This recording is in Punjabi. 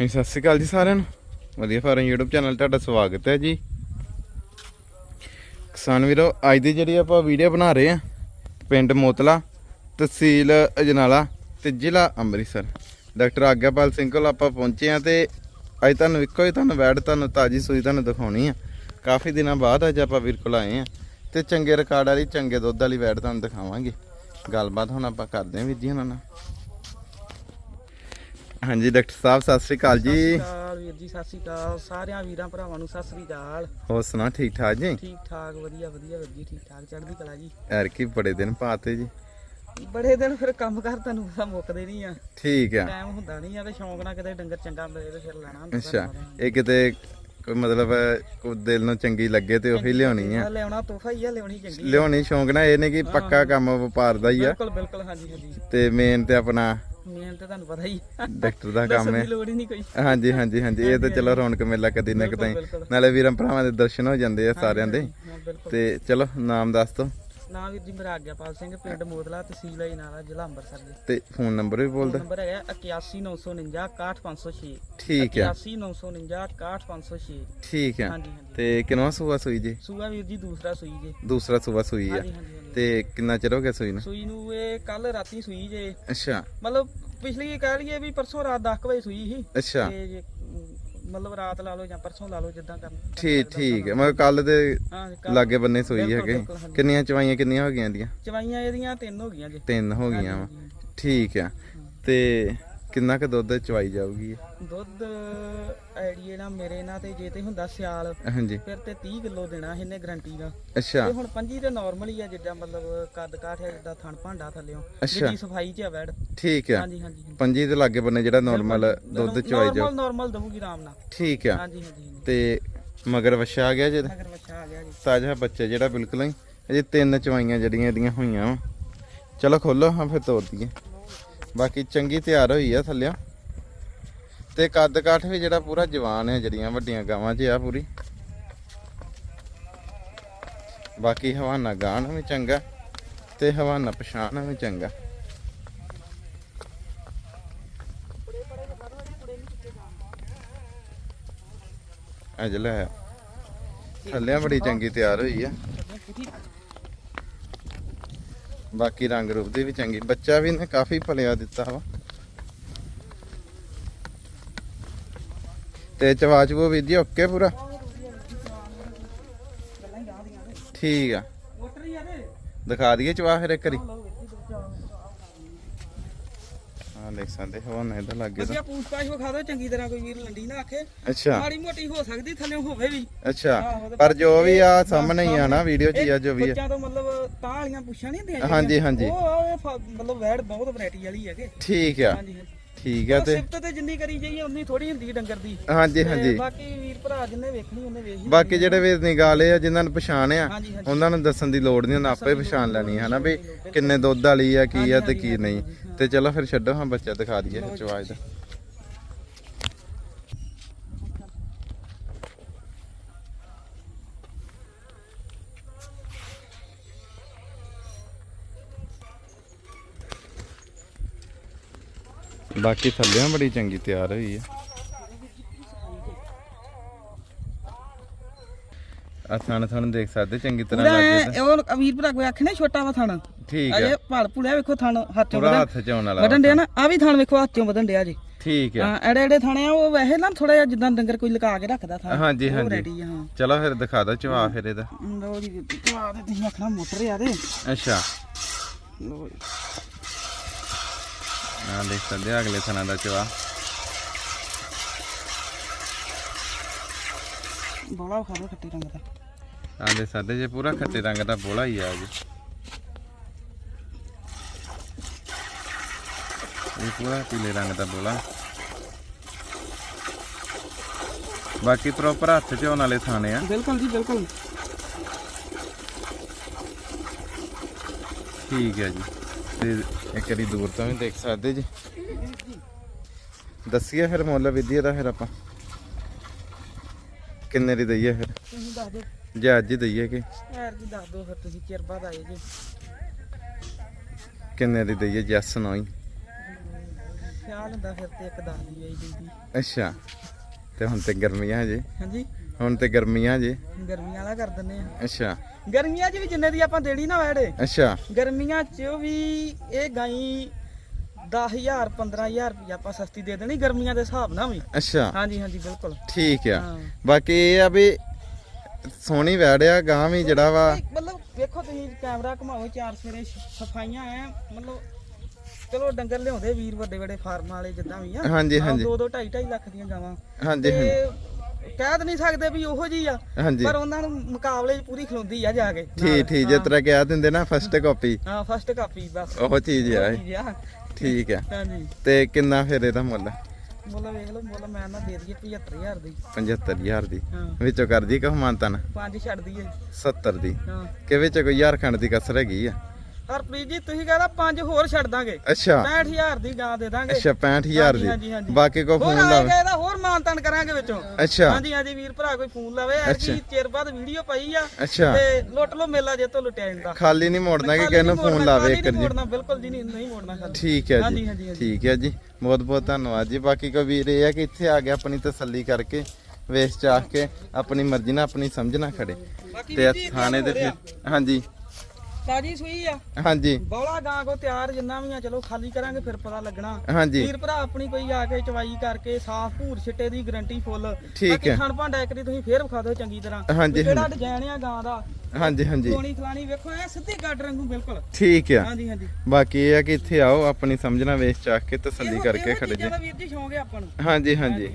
ਹਾਂਜੀ, ਸਤਿ ਸ਼੍ਰੀ ਅਕਾਲ ਜੀ ਸਾਰਿਆਂ ਨੂੰ। ਵਧੀਆ ਫਾਰਮ YouTube ਚੈਨਲ ਤੁਹਾਡਾ ਸਵਾਗਤ ਹੈ ਜੀ। ਕਿਸਾਨ ਵੀਰੋ, ਅੱਜ ਦੀ ਜਿਹੜੀ ਆਪਾਂ ਵੀਡੀਓ ਬਣਾ ਰਹੇ ਆ ਪਿੰਡ ਮੋਤਲਾ, ਤਹਿਸੀਲ ਅਜਨਾਲਾ ਤੇ ਜ਼ਿਲ੍ਹਾ ਅੰਮ੍ਰਿਤਸਰ। ਡਾਕਟਰ ਆਗਿਆਪਾਲ ਸਿੰਘ ਕੋਲ ਆਪਾਂ ਪਹੁੰਚੇ ਆ ਤੇ ਅੱਜ ਤੁਹਾਨੂੰ ਇੱਕੋ ਹੀ ਤੁਹਾਨੂੰ ਵੈਡ, ਤੁਹਾਨੂੰ ਤਾਜੀ ਸੂਈ ਤੁਹਾਨੂੰ ਦਿਖਾਉਣੀ ਆ। ਕਾਫੀ ਦਿਨਾਂ ਬਾਅਦ ਅੱਜ ਆਪਾਂ ਵੀਰ ਕੋਲ ਆਏ ਆ ਤੇ ਚੰਗੇ ਰਿਕਾਰਡ ਵਾਲੀ, ਚੰਗੇ ਦੁੱਧ ਵਾਲੀ ਵੈਡ ਤੁਹਾਨੂੰ ਦਿਖਾਵਾਂਗੇ। ਗੱਲਬਾਤ ਹੁਣ ਆਪਾਂ ਕਰਦੇ ਆਂ ਵੀਰ ਜੀ ਉਹਨਾਂ ਨਾਲ। ਹਾਂਜੀ ਡਾਕਟਰ ਸਾਹਿਬ ਸਤਿ ਸ਼੍ਰੀ ਅਕਾਲ ਸਤਿ ਜੀ ਸ਼੍ਰੀ ਅਕਾਲ ਵੀਰ ਜੀ ਸਤਿ ਸ਼੍ਰੀ ਅਕਾਲ। ਸਾਰਿਆਂ ਵੀਰਾਂ ਭਰਾਵਾਂ ਨੂੰ ਸਤਿ ਸ਼੍ਰੀ ਅਕਾਲ। ਹੋਰ ਸੁਣਾ ਠੀਕ ਠਾਕ ਜੀ? ਠੀਕ ਠਾਕ ਵਧੀਆ ਵਧੀਆ ਵੀਰ ਜੀ ਠੀਕ ਠਾਕ ਚੜ੍ਹਦੀ ਕਲਾ ਜੀ? ਐਰ ਕੀ ਬੜੇ ਦਿਨ ਪਾਤੇ ਜੀ। ਬੜੇ ਦਿਨ ਫਿਰ ਕੰਮ ਕਰ ਤੁਹਾਨੂੰ ਪਤਾ ਮੁੱਕਦੇ ਨਹੀਂ ਆ। ਠੀਕ ਆ। ਟਾਈਮ ਹੁੰਦਾ ਨਹੀਂ ਆ ਤੇ ਸ਼ੌਂਕ ਨਾਲ ਕਿਤੇ ਡੰਗਰ ਚੰਗਾ ਮਿਲੇ ਤੇ ਫਿਰ ਲੈਣਾ ਹੁੰਦਾ ਅੱਛਾ ਇਹ ਕਿਤੇ ਕੋਈ ਮਤਲਬ ਦਿਲ ਨੂੰ ਚੰਗੀ ਲੱਗੇ ਤੇ ਉਹੀ ਲਿਆਉਣੀ ਆ। ਲਿਆਉਣਾ ਤੋਹਫਾ ਹੀ ਆ ਲਿਆਉਣੀ ਚੰਗੀ ਲਿਆਉਣੀ ਸ਼ੌਂਕ ਨਾ ਇਹ ਨਹੀਂ ਕਿ ਪੱਕਾ ਕੰਮ ਵਪਾਰ ਦਾ ਹੀ ਆ। ਬਿਲਕੁਲ ਬਿਲਕੁਲ ਹਾਂਜੀ ਹਾਂਜੀ। ਤੇ ਮੇਨ ਤੇ ਆਪਣਾ ਮੇਨ ਤੇ ਤੁਹਾਨੂੰ ਪਤਾ ਹੀ। ਡਾਕਟਰ ਦਾ ਕੰਮ ਹੈ। ਦੀ ਲੋੜ ਹੀ ਨਹੀਂ ਕੋਈ। ਹਾਂਜੀ ਹਾਂਜੀ ਹਾਂਜੀ। ਇਹ ਤਾਂ ਚਲੋ ਰੌਣਕ ਮੇਲਾ ਕਦੀ ਨਾ ਕਦੀ ਬਿਲਕੁਲ। ਨਾਲੇ ਵੀਰਾਂ ਭਰਾਵਾਂ ਦੇ ਦਰਸ਼ਨ ਹੋ ਜਾਂਦੇ ਆ ਸਾਰਿਆਂ ਦੇ। ਤੇ ਚਲੋ ਨਾਮ ਦੱਸ ਦੋ ਨਾ ਵੀਰ ਜੀ ਮੇਰਾ ਆਗਿਆਪਾਲ ਸਿੰਘ ਪਿੰਡ ਮੋਦਲਾ ਤਹਿਸੀਲ ਅਜਨਾਲਾ ਜ਼ਿਲ੍ਹਾ ਅੰਮ੍ਰਿਤਸਰ ਜੀ। ਤੇ ਫੋਨ ਨੰਬਰ ਵੀ ਬੋਲ ਦੋ ਨੰਬਰ ਹੈਗਾ 81949 61506 ਠੀਕ ਆ। 81949 61506 ਠੀਕ ਹਾਂਜੀ ਹਾਂਜੀ। ਤੇ ਕਿਨਵਾ ਸੂਆ ਸੂਈ ਜੀ? ਸੂਆ ਵੀਰ ਜੀ ਦੂਸਰਾ ਸੂਈ ਜੇ। ਦੂਸਰਾ ਸੂਆ ਸੂਈ ਆ। ਹਾਂਜੀ ਹਾਂਜੀ ਹਾਂਜੀ। ਤੇ ਕਿੰਨਾ ਚਿਰ ਹੋ ਗਿਆ ਸੂਈ ਨੂੰ? ਸੂਈ ਨੂੰ ਇਹ ਕੱਲ ਰਾਤੀ ਸੂਈ ਜੇ। ਅੱਛਾ। ਮਤਲਬ ਪਿਛਲੀ ਕਹਿ ਲਈਏ ਵੀ ਪਰਸੋਂ ਰਾਤ 10 ਵਜੇ ਸੂਈ ਸੀ। ਅੱਛਾ। ਤੇ ਮਤਲਬ ਰਾਤ ਲਾ ਲਓ ਜਾਂ ਪਰਸੋਂ ਲਾ ਲਓ ਜਿੱਦਾਂ ਕਰਨ। ਠੀਕ ਠੀਕ ਹੈ। ਮੈਂ ਕੱਲ ਦੇ ਹਾਂ ਕੱਲ੍ਹ ਲਾਗੇ ਬੰਨੇ ਸੂਈ ਬਿਲਕੁਲ, ਹੈਗੇ। ਬਿਲਕੁਲ, ਹਾਂਜੀ। ਕਿੰਨੀਆਂ ਚਵਾਈਆਂ ਕਿੰਨੀਆਂ ਹੋ ਗਈਆਂ ਦੀਆਂ ਚਵਾਈਆਂ ਇਹਦੀਆਂ ਤਿੰਨ ਹੋ ਗਈਆਂ ਜੇ। ਤਿੰਨ ਹੋ ਗਈਆਂ ਵਾ। ਠੀਕ ਆ। ਤੇ ਕਿੰਨਾ ਕੁ ਦੁੱਧ ਚਵਾਈ ਜਾਊਗੀ? ਇਹ? ਦੁੱਧ ਆਈਡੀਏ ਨਾਲ ਮੇਰੇ ਨਾਲ ਤੇ ਜੇ ਤੇ ਹੁੰਦਾ ਸਿਆਲ ਹਾਂਜੀ। ਫਿਰ ਤੇ 30 ਕਿਲੋ ਦੇਣਾ ਇਹਨੇ ਗਰੰਟੀ ਦਾ। ਅੱਛਾ। ਤੇ ਹੁਣ ਪੰਜੀ ਤੇ ਨਾਰਮਲ ਹੀ ਆ ਜਿੱਦਾਂ ਮਤਲਬ ਕੱਦ ਕਾਠ ਹੈ ਜਿੱਦਾਂ ਥਣ ਭਾਂਡਾ ਥੱਲਿਓ। ਜਿੱਦੀ ਸਫ਼ਾਈ ਚ ਆ ਵੈੜ। ਠੀਕ ਆ। ਹਾਂਜੀ ਹਾਂਜੀ ਪੰਜੀ ਦੇ ਲਾਗੇ ਬੰਨੇ ਜਿਹੜਾ ਨਾਰਮਲ ਦੁੱਧ ਚਵਾਈ ਜਾਊ। ਨਾਰਮਲ ਨਾਰਮਲ ਦਊਗੀ ਆਰਾਮ ਨਾਲ। ਠੀਕ ਆ। ਹਾਂਜੀ ਹਾਂਜੀ ਹਾਂਜੀ। ਤੇ ਮਗਰ ਵਛਾ ਆ ਗਿਆ ਜਿਹਦਾ ਅਗਰ ਬੱਚਾ ਆ ਗਿਆ ਜੀ। ਤਾਜ਼ਾ ਬੱਚਾ ਜਿਹੜਾ ਬਿਲਕੁਲ ਹੀ। ਅਜੇ ਤਿੰਨ ਚਵਾਈਆਂ ਜਿਹੜੀਆਂ ਇਹਦੀਆਂ ਹੋਈਆਂ ਵਾ। ਚਲੋ ਖੋਲੋ ਹਾਂ ਫਿਰ ਤੋੜ ਦਈਏ। ਬਾਕੀ ਚੰਗੀ ਤਿਆਰ ਹੋਈ ਆ ਥੱਲਿਆ ਤੇ ਕੱਦ ਕਾਠ ਵੀ ਜਿਹੜਾ ਪੂਰਾ ਜਵਾਨ ਹੈ ਜਿਹੜੀਆਂ ਵੱਡੀਆਂ ਗਾਵਾਂ 'ਚ ਆ ਪੂਰੀ। ਬਾਕੀ ਹਵਾਨਾ ਗਾਣ ਵੀ ਚੰਗਾ, ਤੇ ਹਵਾਨਾ ਪਛਾਣ ਵੀ ਚੰਗਾ। ਅਜ ਲੈ ਥੱਲਿਆ ਬੜੀ ਚੰਗੀ ਤਿਆਰ ਹੋਈ ਆ। ਬਾਕੀ ਰੰਗ ਰੂਪ ਦੀ ਵੀ ਚੰਗੀ। ਬੱਚਾ ਵੀ ਨੇ ਕਾਫੀ ਭਲਿਆ ਦਿੱਤਾ ਵਾ। ਤੇ ਚਵਾਚ ਉਹ ਵੀ ਜੀ, ਓਕੇ ਪੂਰਾ? ਠੀਕ ਆ। ਦਿਖਾ ਦਈਏ ਚਵਾ ਫਿਰ ਇੱਕ ਵਾਰੀ। ਹਾਂ ਦੇਖ ਸਕਦੇ ਹੋ ਨਾ ਇਹਦਾ ਲੱਗੇ ਤਾਂ। ਵਧੀਆ ਪੂਛ ਪਾਛ ਵਿਖਾ ਦਿਓ ਚੰਗੀ ਤਰ੍ਹਾਂ ਕੋਈ ਵੀਰ ਲੰਡੀ ਨਾ ਆਖੇ। ਅੱਛਾ। ਮਾੜੀ ਮੋਟੀ ਹੋ ਸਕਦੀ ਥੱਲੇ ਹੋਵੇ ਵੀ। ਅੱਛਾ ਪਰ ਜੋ ਵੀ ਆ ਸਾਹਮਣੇ ਹੀ ਆ ਨਾ ਵੀਡੀਓ 'ਚ ਹੀ ਆ ਜੋ ਵੀ ਆ। ਬੱਚਿਆਂ ਤੋਂ ਮਤਲਬ ਤਾਂ ਵਾਲੀਆਂ ਪੁੱਛਾਂ ਨਹੀਂ ਹੁੰਦੀਆਂ ਹਾਂਜੀ। ਹਾਂਜੀ। ਉਹ ਆ ਇਹ ਫ- ਮਤਲਬ ਵੈੜ ਬਹੁਤ ਵੈਰਾਈਟੀ ਵਾਲੀ ਹੈਗੇ। ਠੀਕ ਆ। ਹਾਂਜੀ। ਠੀਕ ਆ ਤੇ ਸਿਫਤ ਤੇ ਜਿੰਨੀ ਕਰੀ ਜਾਈਏ ਉਨੀ ਥੋੜੀ ਹੁੰਦੀ ਡੰਗਰ ਦੀ। ਹਾਂਜੀ ਹਾਂਜੀ। ਬਾਕੀ ਵੀਰ ਭਰਾ ਜਿੰਨੇ ਵੇਖਣੀ ਉਹਨੇ ਵੇਖ ਹੀ ਬਾਕੀ ਜਿਹੜੇ ਵੀ ਨਿਗਾਲੇ ਆ ਜਿਨ੍ਹਾਂ ਨੂੰ ਪਛਾਣ ਆ ਹਾਂਜੀ ਹਾਂਜੀ। ਉਹਨਾਂ ਨੂੰ ਦੱਸਣ ਦੀ ਲੋੜ ਨਹੀਂ ਉਹਨਾਂ ਆਪੇ ਪਛਾਣ ਲੈਣੀ ਹੈ ਹਨਾ ਵੀ ਕਿੰਨੇ ਦੁੱਧ ਵਾਲੀ ਆ ਕੀ ਆ ਤੇ ਕੀ ਨਹੀਂ। ਤੇ ਚਲੋ ਫਿਰ ਛੱਡੋ ਹਾਂ ਬੱਚਾ ਦਿਖਾ ਦਈਏ ਚਵਾਜ ਦਾ। ਬਾਕੀ ਥੱਲੇ ਬੜੀ ਚੰਗੀ ਤਿਆਰ ਹੋਈ ਆ। ਆ ਥਣ ਥਣ ਦੇਖ ਸਕਦੇ ਚੰਗੀ ਤਰ੍ਹਾਂ ਲੱਗੇ ਪੂਰਾ ਉਹ ਵੀਰ ਭਰਾ ਕੋਈ ਆਖੇ ਨਾ ਛੋਟਾ ਵਾ ਥਣ। ਠੀਕ ਆ। ਅਜੇ ਭਾਲ ਪੁਲਿਆ ਵੇਖੋ ਥਣ ਹੱਥ ਚੋਂ ਪੂਰਾ ਹੱਥ ਚ ਆਉਣ ਵਾਲਾ ਵਧਣ ਡਿਆ ਨਾ ਆ ਵੀ ਥਣ ਵੇਖੋ ਹੱਥ ਚੋਂ ਵਧਣ ਡਿਆ ਜੀ। ਠੀਕ ਆ। ਹਾਂ ਐੜੇ ਐੜੇ ਥਾਣੇ ਆ ਉਹ ਵੈਸੇ ਨਾ ਥੋੜਾ ਜਿਹਾ ਜਿੱਦਾਂ ਡੰਗਰ ਕੋਈ ਲਗਾ ਕੇ ਰੱਖਦਾ ਥਾਂ ਹਾਂਜੀ ਹਾਂਜੀ। ਹਾਂ। ਚਲੋ ਫਿਰ ਦਿਖਾ ਦੋ ਚਵਾ ਫਿਰ ਇਹਦਾ। ਲੋ ਜੀ ਚਵਾ ਤੇ ਤੁਸੀਂ ਆਖਣਾ ਮੋਟਰ ਆ ਦੇ ਅੱਛਾ। ਜੀ। ਆ ਦੇਖ ਸਕਦੇ ਆ ਅਗਲੇ ਥਣਾ ਦਾ ਚਵਾ। ਬੋਲਾ ਵਿਖਾ ਦਿਓ ਖੱਟੇ ਰੰਗ ਦਾ। ਆ ਦੇਖ ਸਕਦੇ ਜੇ ਪੂਰਾ ਖੱਟੇ ਰੰਗ ਦਾ ਬੋਲਾ ਹੀ ਆ ਜੀ। ਇਹ ਪੂਰਾ ਪੀਲੇ ਰੰਗ ਦਾ ਬੋਲਾ। ਬਾਕੀ ਪ੍ਰੋਪਰ ਹੱਥ ਚ ਵਾਲੇ ਥਾਣੇ ਆ। ਬਿਲਕੁਲ ਜੀ ਬਿਲਕੁਲ। ਠੀਕ ਹੈ ਜੀ। ਤੇ ਇੱਕ ਵਾਰੀ ਦੂਰ ਤੋਂ ਵੀ ਦੇਖ ਸਕਦੇ ਜੀ। ਦੱਸੀਏ ਫਿਰ ਮੁੱਲ ਵਿਧੀ ਦਾ ਫਿਰ ਆਪਾਂ। ਕਿੰਨੇ ਦੀ ਦਈਏ ਫਿਰ? ਤੁਸੀਂ ਦੱਸ ਦਿਓ। ਜੇ ਅੱਜ ਹੀ ਦਈਏ ਕਿ? ਯਾਰ ਜੀ ਦੱਸ ਦਿਓ ਫਿਰ ਤੁਸੀਂ ਚਿਰ ਬਾਅਦ ਆਏ ਜੀ। ਕਿੰਨੇ ਦੀ ਦਈਏ? ਜੈਸ ਨਾ ਹੀ। ਸਿਆਲ ਹੁੰਦਾ ਫਿਰ ਤੇ ਇੱਕ ਦਸ ਦੀ ਵੇਚ ਦਿੰਦੀ ਅੱਛਾ। ਤੇ ਹੁਣ ਤੇ ਗਰਮੀਆਂ ਜੇ ਹਾਂਜੀ। ਹੁਣ ਤੇ ਗਰਮੀਆਂ ਜੇ ਗਰਮੀਆਂ ਵਾਲਾ ਕਰ ਦਿੰਨੇ ਆ। ਅੱਛਾ। ਗਰਮੀਆਂ 'ਚ ਵੀ ਜਿੰਨੇ ਦੀ ਆਪਾਂ ਦੇਣੀ ਨਾ ਵੈੜੇ। ਅੱਛਾ। ਗਰਮੀਆਂ 'ਚ ਵੀ ਇਹ ਗਾਈ 10000 15000 ਰੁਪਏ ਆਪਾਂ ਸਸਤੀ ਦੇ ਦੇਣੀ ਗਰਮੀਆਂ ਦੇ ਹਿਸਾਬ ਨਾਲ ਵੀ। ਅੱਛਾ। ਹਾਂਜੀ ਹਾਂਜੀ ਬਿਲਕੁਲ। ਠੀਕ ਆ। ਹਾਂ। ਬਾਕੀ ਇਹ ਆ ਵੀ ਸੋਹਣੀ ਵੈੜਿਆ ਗਾਂ ਵੀ ਜਿਹੜਾ ਵਾ। ਮਤਲਬ ਵੇਖੋ ਤੁਸੀਂ ਕੈਮਰਾ ਘੁਮਾਓ ਚਾਰ ਸਵੇਰੇ ਸਫਾਈਆਂ ਐ ਮਤਲਬ ਚਲੋ ਡੰਗਰ ਲਿਆਉਂਦੇ ਵੀਰ ਵੱਡੇ ਵੱਡੇ ਫਾਰਮ ਵਾਲੇ ਜਿੱਦਾਂ ਵੀ ਆ। ਹਾਂਜੀ ਹਾਂਜੀ। 2 2 2.5 2.5 ਲੱਖ ਦੀਆਂ ਗਾਵਾਂ। ਹਾਂਜੀ ਹਾਂਜੀ। ਕਹਿ ਤਾਂ ਨਹੀਂ ਸਕਦੇ ਵੀ ਉਹੋ ਜੀ ਆ ਪਰ ਉਹਨਾਂ ਨੂੰ ਮੁਕਾਬਲੇ 'ਚ ਪੂਰੀ ਖਲੋਂਦੀ ਆ ਜਾ ਕੇ। ਠੀਕ ਠੀਕ ਜਿਸ ਤਰ੍ਹਾਂ ਕਿਹਾ ਦਿੰਦੇ ਨਾ ਫਸਟ ਕਾਪੀ ਹਾਂ ਫਸਟ ਕਾਪੀ ਬਸ। ਉਹ ਚੀਜ਼ ਆ। ਠੀਕ ਆ। ਹਾਂਜੀ। ਤੇ ਕਿੰਨਾ ਫਿਰ ਇਹਦਾ ਮੁੱਲ? ਮੁੱਲ ਵੇਖ ਲਓ ਮੁੱਲ ਮੈਂ ਨਾ ਦੇ ਦਈਏ 75000 ਦੀ। 75000 ਦੀ। ਵਿੱਚੋਂ ਕਰਦੀ ਕਹਮਾਨਤਨ ਪੰਜ ਛੱਡ ਦਈਏ। 70 ਦੀ। ਹਾਂ। ਕਿ ਵਿੱਚ ਕੋਈ ਯਾਰ ਖੰਡ ਦੀ ਕਸਰ ਹੈਗੀ ਆ? ਹਰਪ੍ਰੀਤ ਜੀ ਤੁਸੀਂ ਕਹਿੰਦਾ ਪੰਜ ਹੋਰ ਛੱਡ ਦਾਂਗੇ। ਅੱਛਾ। 65000 ਦੀ ਗਾਂ ਦੇ ਦਾਂਗੇ। ਅੱਛਾ 65000 ਹਾਂਜੀ, ਹਾਂਜੀ, ਦੀ। ਹਾਂਜੀ। ਬਾਕੀ ਕੋ ਹੋਰ ਫੋਨ ਲਾਵੇ। ਆਏਗਾ ਇਹਦਾ ਹੋਰ ਮਾਨਤਨ ਕਰਾਂਗੇ ਵਿੱਚੋਂ। ਅੱਛਾ। ਹਾਂਜੀ ਹਾਂਜੀ ਵੀਰ ਭਰਾ ਕੋਈ ਫੋਨ ਲਾਵੇ। ਐਤਕੀ ਚਿਰ ਬਾਅਦ ਵੀਡੀਓ ਪਾਈ ਆ ਅੱਛਾ। ਤੇ ਲੁੱਟ ਲੋ ਮੇਲਾ ਜੇ ਤੋਂ ਲੁੱਟਿਆ ਜਾਂਦਾ। ਖਾਲੀ ਨਹੀਂ ਮੋੜਨਾ ਕਿ ਕਿਸੇ ਨੂੰ ਫੋਨ ਲਾਵੇ ਇੱਕ ਜੀ। ਮੋੜਨਾ ਬਿਲਕੁਲ ਜੀ ਨਹੀਂ ਨਹੀਂ ਮੋੜਨਾ ਖਾਲੀ। ਠੀਕ ਹੈ ਜੀ। ਠੀਕ ਹੈ ਜੀ। ਬਹੁਤ ਬਹੁਤ ਧੰਨਵਾਦ ਜੀ। ਬਾਕੀ ਕੋ ਵੀਰ ਇਹ ਹੈ ਕਿ ਇੱਥੇ ਆ ਕੇ ਆਪਣੀ ਤਸੱਲੀ ਕਰਕੇ ਵੇਚ ਚਾਹ ਕੇ ਆਪਣੀ ਮਰਜ਼ੀ ਨਾਲ ਆਪਣੀ ਸਮਝ ਨਾਲ ਖੜੇ। ਤੇ ਥਾਣੇ ਦੇ ਹੋਰ ਹਾਂਜੀ। ਤਾਜੀ ਸੂਈ ਆ। ਹਾਂਜੀ। ਬੌਲਾ ਗਾਂ ਕੋ ਤਿਆਰ ਜਿੰਨਾ ਵੀ ਆ ਚਲੋ ਖਾਲੀ ਕਰਾਂਗੇ ਫਿਰ ਪਤਾ ਲੱਗਣਾ। ਹਾਂਜੀ। ਵੀਰ ਭਰਾ ਆਪਣੀ ਕੋਈ ਆ ਕੇ ਚਵਾਈ ਕਰਕੇ ਸਾਫ਼ ਭੂਰ ਛਿੱਟੇ ਦੀ ਗਰੰਟੀ ਫੁੱਲ ਠੀਕ ਹੈ। ਖਾਣ ਭਾਂਡਾ ਇੱਕ ਦੀ ਤੁਸੀਂ ਫੇਰ ਵਿਖਾ ਦਿਓ ਚੰਗੀ ਤਰ੍ਹਾਂ। ਹਾਂਜੀ, ਹਾਂਜੀ। ਡਿਜ਼ਾਈਨ ਆ ਗਾਂ ਦਾ ਹਾਂਜੀ ਹਾਂਜੀ। ਕੋਣੀ ਖਲਾਣੀ ਵੇਖੋ ਐ ਸਿੱਧੀ ਗੱਡ ਰੰਗੂ ਬਿਲਕੁਲ। ਠੀਕ ਆ। ਹਾਂਜੀ ਹਾਂਜੀ। ਬਾਕੀ ਇਹ ਹੈ ਕਿ ਇੱਥੇ ਆਓ ਆਪਣੀ ਸਮਝ ਨਾਲ ਵੇਚ ਚਾਹ ਕੇ ਤਸੱਲੀ ਕਰਕੇ ਖੜੇ ਜੀ। ਵੀਰ ਜੀ ਸ਼ੌਂਕ ਹੈ ਆਪਾਂ ਨੂੰ। ਹਾਂਜੀ ਹਾਂਜੀ।